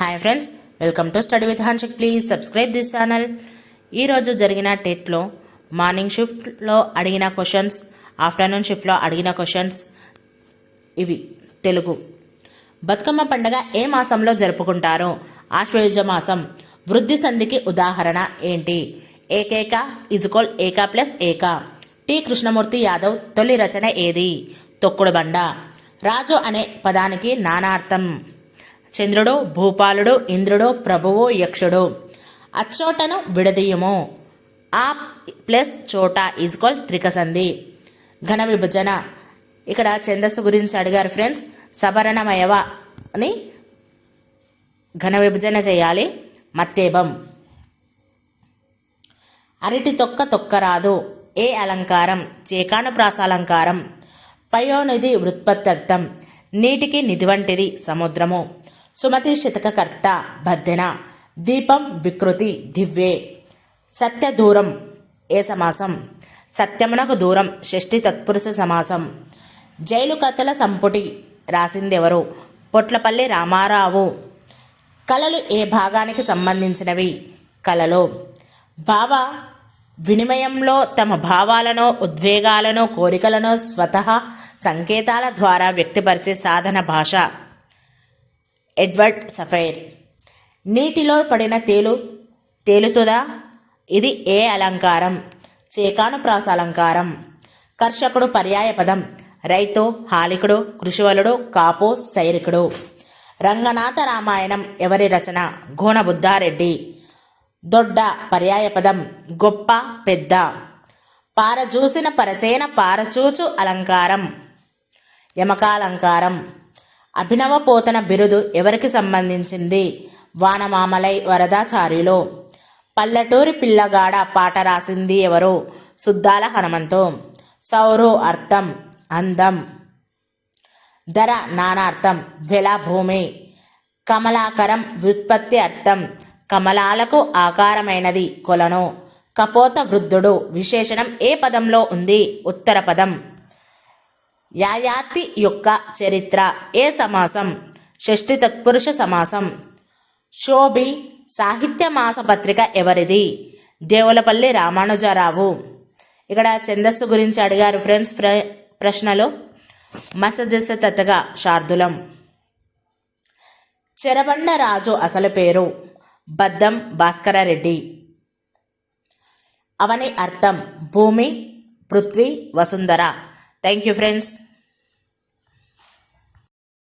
Hi friends welcome to study with Hanshik please subscribe this channel ఈరోజు జరిగిన టెట్లో morning షిఫ్ట్లో అడిగిన క్వశ్చన్స్ ఆఫ్టర్నూన్ షిఫ్ట్లో అడిగిన క్వశ్చన్స్ ఇవి. తెలుగు. బతుకమ్మ పండగ ఏ మాసంలో జరుపుకుంటారు? ఆశ్వయుజ మాసం. వృద్ధి సంధికి ఉదాహరణ ఏంటి? ఏకేక ఇజుకోల్ ఏకా ప్లస్ ఏకా. టి. కృష్ణమూర్తి యాదవ్ తొలి రచన ఏది? తొక్కుడు బండ. రాజు అనే పదానికి నానార్థం. చంద్రుడు భూపాలుడు ఇంద్రుడు ప్రభువో యక్షుడు. అచ్చోటను విడదీయము. ఆ ప్లస్ చోట ఈజ్కోల్ త్రికసంధి. ఘన విభజన. ఇక్కడ ఛందస్సు గురించి అడిగారు ఫ్రెండ్స్. సవరణమయవ అని ఘన విభజన చేయాలి. మత్తేబం అరటి తొక్క తొక్కరాదు. ఏ అలంకారం? చేకాను ప్రాసాలంకారం పయోనిధి వృత్పత్ర్థం నీటికి నిధి వంటిది సముద్రము. సుమతి శతకకర్త బద్దెన దీపం వికృతి దివ్యే. సత్య దూరం ఏ సమాసం? సత్యమునకు దూరం షష్ఠి తత్పురుష సమాసం. జైలు కథల సంపుటి రాసిందెవరు? పొట్లపల్లి రామారావు. కళలు ఏ భాగానికి సంబంధించినవి? కళలు. భావ వినిమయంలో తమ భావాలను ఉద్వేగాలను కోరికలను స్వతహా సంకేతాల ద్వారా వ్యక్తపరిచే సాధన భాష. Edward Sapir. నీటిలో పడిన తేలు తేలుతుందా? ఇది ఏ అలంకారం? చేకాను ప్రాస అలంకారం కర్షకుడు పర్యాయ పదం రైతు హాలికుడు కృషివలుడు కాపు సైరికుడు రంగనాథ రామాయణం ఎవరి రచన? గోన దొడ్డ దొడ్డ పర్యాయపదం. గొప్ప పెద్ద. పారజూసిన పరసేన పారచూచు అలంకారం. యమకాలంకారం. అభినవ పోతన బిరుదు ఎవరికి సంబంధించింది? వానమామలై వరదాచారిలో పల్లెటూరి పిల్లగాడ పాట రాసింది ఎవరు? సుద్దాల హనుమంతు. సౌరు అర్థం అందం. ధర నానార్థం భూమి కమలాకరం వ్యుత్పత్తి అర్థం. కమలాలకు ఆకారమైనది కొలను. కపోత వృద్ధుడు విశేషణం ఏ పదంలో ఉంది? ఉత్తర పదం యాయాతి యొక్క చరిత్ర. ఏ సమాసం? షష్ఠి తత్పురుష సమాసం. శోభి సాహిత్య మాసపత్రిక ఎవరిది? దేవులపల్లి రామానుజారావు. ఇక్కడ ఛందస్సు గురించి అడిగారు ఫ్రెండ్స్ ప్ర ప్రశ్నలు. మసజస తతగా శార్దులం. చెరబండ రాజు అసలు పేరు? బద్దం భాస్కరరెడ్డి. అవని అర్థం భూమి Prithvi Vasundhara. Thank you, friends.